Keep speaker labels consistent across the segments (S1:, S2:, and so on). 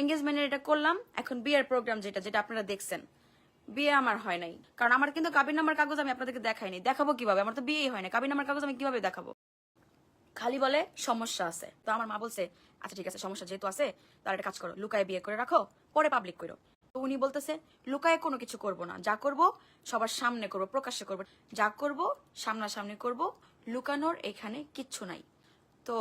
S1: এঙ্গেজমেন্টের এটা করলাম। এখন বিয়ের প্রোগ্রাম যেটা যেটা আপনারা দেখছেন। বিয়ে আমার হয় নাই। কারণ আমার কিন্তু কাবির নাম্বার কাগজ আমি আপনাদেরকে দেখাইনি। দেখাবো কীভাবে? আমার তো বিয়েই হয় না কাবির নাম্বার কাগজ আমি কীভাবে দেখাবো? খালি বলে, সমস্যা আছে। তো আমার মা বলছে আচ্ছা ঠিক আছে, সমস্যা যেহেতু আছে তার একটা কাজ করো। লুকায় বিয়ে করে রাখো, পরে পাবলিক করো। তো উনি বলতেছে, লুকায় কোনো কিছু করব না। যা করব, সবার সামনে করব, প্রকাশ্যে করব। যা করব, সামনাসামনি করব, লুকানোর এখানে কিচ্ছু নাই। তো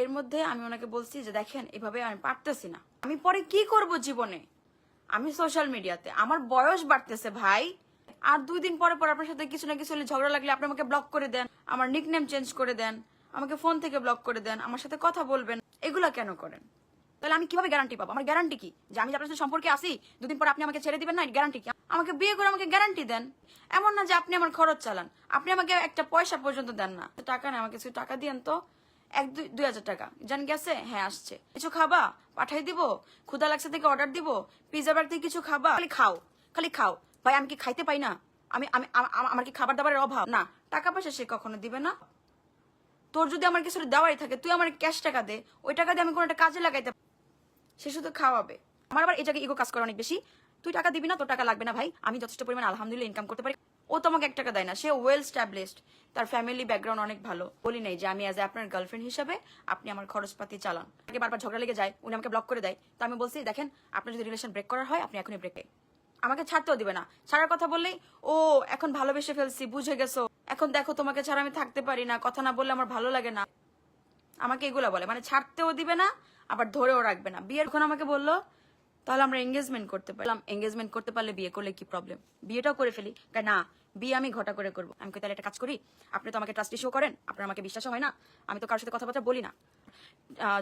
S1: এর মধ্যে আমি ওনাকে বলছি যে, দেখেন, এভাবে আমি পারতেছি না। আমি পরে কি করব জীবনে? আমি সোশ্যাল মিডিয়াতে আমার বয়স বাড়তেছে ভাই। আর দুই দিন পরে পর আপনার সাথে কিছু না কিছু হলে ঝগড়া লাগলে আপনি আমাকে ব্লক করে দেন, আমার নিকনেম চেঞ্জ করে দেন, আমাকে ফোন থেকে ব্লক করে দেন, আমার সাথে কথা বলবেন। এগুলা কেন করেন? তাহলে আমি কীভাবে গ্যারান্টি পাবো? আমার গ্যারান্টি কি? যে আমি আপনার সাথে সম্পর্কে আসি দুদিন পর আপনি আমাকে ছেড়ে দিবেন না গ্যারান্টি কি? আমাকে বিয়ে করে আমাকে গ্যারান্টি দেন। এমন না যে আপনি আমার খরচ চালান। আপনি আমাকে একটা পয়সা পর্যন্ত দেন না। টাকা না আমাকে কিছু টাকা দিয়েন তো। এক, দুই হাজার টাকা। জান গেছে হ্যাঁ আসছে। কিছু খাবা? পাঠাই দিব ক্ষুদা লাগছে থেকে অর্ডার দিব পিজা বার থেকে কিছু খাবা। খালি খাও খালি খাও। ভাই, আমি কি খাইতে পাই না? আমি আমি আম- আম- আমার কি খাবার দাবারের অভাব? না, টাকা পয়সা সে কখনো দিবে না। তোর যদি আমার কিছু দেওয়াই থাকে, তুই আমার ক্যাশ টাকা দে। ওই টাকা দিয়ে আমি কোনো একটা কাজে লাগাইতে সে শুধু খাওয়াবে। আমার আবার এই জায়গায় ইগো কাজ করে অনেক বেশি। তুই টাকা দিবি না, তোর টাকা লাগবে না ভাই। আমি যথেষ্ট পরিমাণ আলহামদুলিল্লাহ ইনকাম করতে পারি। ও তোমাকে এক টাকা দেয় না, সে ওয়েল স্ট্যাবলিশড তার ফ্যামিলি ব্যাকগ্রাউন্ড অনেক ভালো। বলি নাই যে আমি অ্যাজ আপনার গার্লফ্রেন্ড হিসাবে আপনি আমার খরচপাতি চালান। আগে বারবার ঝগড়া লেগে যায়, উনি আমাকে ব্লক করে দেয়। তো আমি বলছি, দেখেন, আপনার যদি রিলেশন ব্রেক করার হয়, আপনি এখনই ব্রেকে আমাকে ছাড়তেও দিবে না। ছাড়ার কথা বললেই, ও, এখন ভালোবেসে ফেলছি, বুঝে গেছো। এখন দেখো, তোমাকে ছাড়া আমি থাকতে পারি না। কথা না বললে আমার ভালো লাগে না। আমাকে এগুলা বলে। মানে ছাড়তেও দিবে না, আবার ধরেও রাখবে না। বিয়ের যখন আমাকে বলল, তাহলে আমরা এঙ্গেজমেন্ট করতে পারলাম। এঙ্গেজমেন্ট করতে পারলে বিয়ে করলে কি প্রবলেম বিয়েটাও করে ফেলি। না বিয়ে আমি ঘটা করে করব। আমি তাহলে একটা কাজ করি, আপনি তো আমাকে ট্রাস্ট ইস্যু করেন, আপনার আমাকে বিশ্বাস হয় না, আমি তো কারোর সাথে কথাবার্তা বলি না।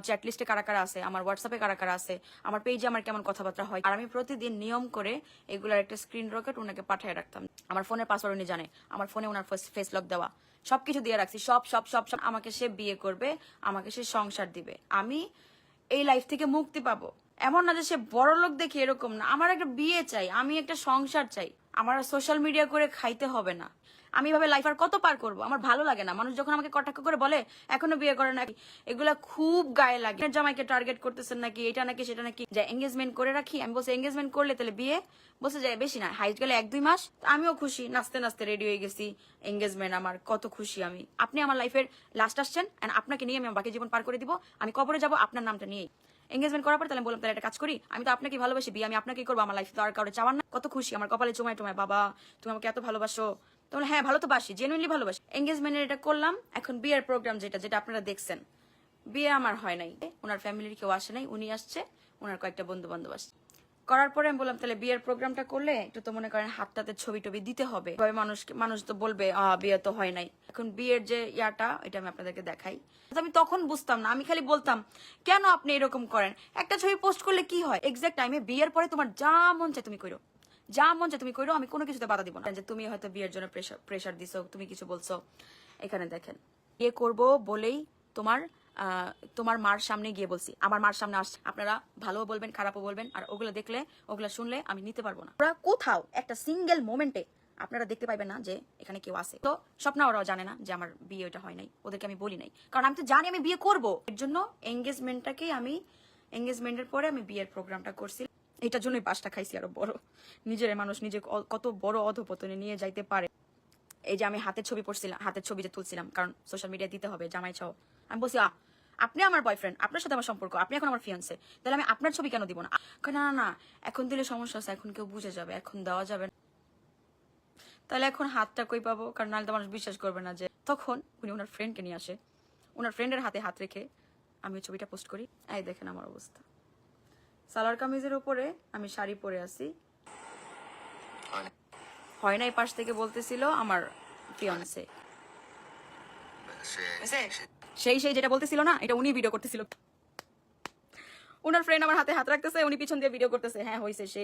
S1: চ্যাট লিস্টে কারা কারা আছে, আমার হোয়াটসঅ্যাপে কারা কারা আছে, আমার পেজে আমার কেমন কথাবার্তা হয়। আর আমি প্রতিদিন নিয়ম করে এগুলার একটা স্ক্রিন রকেট ওনাকে পাঠিয়ে রাখতাম। আমার ফোনের পাসওয়ার্ড উনি জানে, আমার ফোনে ওনার ফেস লক দেওয়া। সবকিছু দিয়ে রাখছি, সব সব সব সব। আমাকে সে বিয়ে করবে, আমাকে সে সংসার দিবে। আমি এই লাইফ থেকে মুক্তি পাবো। এমন না যে সে বড় লোক দেখে এরকম না, আমার একটা বিয়ে চাই, আমি একটা সংসার চাই। আমার সোশ্যাল মিডিয়া করে খাইতে হবে না। আমি এভাবে লাইফ আর কত পার করব? আমার ভালো লাগে না। মানুষ যখন আমাকে কটাক্ষ করে বলে, এখনও বিয়ে করে নাকি? এগুলা খুব গায়ে লাগে। জামাইকে টার্গেট করতেছেন নাকি, এটা নাকি, সেটা নাকি? যে এঙ্গেজমেন্ট করে রাখি। আমি বলছি এঙ্গেজমেন্ট করলে তাহলে বিয়ে? বসে যায় বেশি না। হাইট গেলে এক, দুই মাস আমিও খুশি। নাচতে নাচতে রেডি হয়ে গেছি। এঙ্গেজমেন্ট আমার, কত খুশি আমি। আপনি আমার লাইফের লাস্ট আসছেন, and আপনাকে নিয়ে আমি আমার বাকি জীবন পার করে দিব। আমি কবরে যাব, আপনার নামটা নিয়েই। এঙ্গেজমেন্ট করার পর তাহলে বললাম, তাহলে একটা কাজ করি। আমি তো আপনাকে ভালোবাসি, বিয়ে আমি আপনাকেই করব। আমার লাইফ তো আর কারও চাওয়ার না। কত খুশি, আমার কপালে চুমায় টুমায় বাবা, তুমি আমাকে এত ভালোবাসো। তখন হ্যাঁ ভালো তো বাসি জেনুইনলি ভালোবাসি। এঙ্গেজমেন্টের এটা করলাম, এখন বিয়ের প্রোগ্রাম যেটা যেটা আপনারা দেখছেন। বিয়ে আমার হয় নাই। ওনার ফ্যামিলির কেউ আসে নাই, উনি আসছে, ওনার কয়েকটা বন্ধু বান্ধব আসছে। করার পরে আমি বললাম, তাহলে বিয়ের প্রোগ্রামটা করলে একটু তো মনে করেন হাতটাতে ছবি টবি দিতে হবে। মানুষ মানুষ তো বলবে বিয়ে তো হয় নাই। এখন বিয়ের যে ইয়াটা, এটা আমি আপনাদেরকে দেখাই। আমি তখন বুঝতাম না, আমি খালি বলতাম, কেন আপনি এরকম করেন? একটা ছবি পোস্ট করলে কি হয়? এক্সাক্ট টাইমে বিয়ের পরে তোমার যা মন চায় তুমি করো। যা মন তুমি করো আমি কোনো কিছুতে বাধা দিব না। যে তুমি হয়তো বিয়ের জন্য প্রেশার প্রেশার দিছো, তুমি কিছু বলছো। এখানে দেখেন, বিয়ে করব বলেই তোমার তোমার মার সামনে গিয়ে বলছি। আমার মার সামনে আসছে। আপনারা ভালো বলবেন, খারাপও বলবেন, আর ওগুলো দেখলে, ওগুলো শুনলে আমি নিতে পারব না। ওরা কোথাও একটা সিঙ্গেল মোমেন্টে আপনারা দেখতে পাইবেন না যে এখানে কেউ আছে। তো স্বপ্ন ওরাও জানে না যে আমার বিয়ে ওটা হয় নাই। ওদেরকে আমি বলি নাই। কারণ আমি তো জানি আমি বিয়ে করব। এর জন্য এঙ্গেজমেন্টটাকেই আমি এঙ্গেজমেন্টের পরে আমি বিয়ের প্রোগ্রামটা করছি। এটার জন্যই পাঁচটা খাইছি আরও বড়। নিজের মানুষ নিজে কত বড় অধপতনে নিয়ে যাইতে পারে। এই যে আমি হাতের ছবি পড়ছিলাম, হাতের ছবি যে তুলছিলাম, কারণ সোশ্যাল মিডিয়া দিতে হবে, জামাই ছাও আমি বলছি, আ, আপনি আমার বয়ফ্রেন্ড আপনার সাথে আমার সম্পর্ক, আপনি এখন আমার ফিয়ান্সে তাহলে আমি আপনার ছবি কেন দিব না? না না এখন দিলে সমস্যা আছে, এখন কেউ বুঝে যাবে, এখন দেওয়া যাবে না। তাহলে এখন হাতটা কই পাবো? কারণ নাহলে তো মানুষ বিশ্বাস করবে না যে তখন উনি ওনার ফ্রেন্ডকে নিয়ে আসে। ওনার ফ্রেন্ডের হাতে হাত রেখে আমি ছবিটা পোস্ট করি। এই দেখেন আমার অবস্থা। সালোয়ার কামিজের উপরে আমি শাড়ি পরে আছি। হয় নাই পাশ থেকে বলতেছিল আমার পিয়নসে সেই সেই যেটা বলতেছিল না এটা উনি ভিডিও করতেছিল। ওনার ফ্রেন্ড আমার হাতে হাত রাখতেছে উনি পিছন দিয়ে ভিডিও করতেছে। হ্যাঁ হয়েছে সে।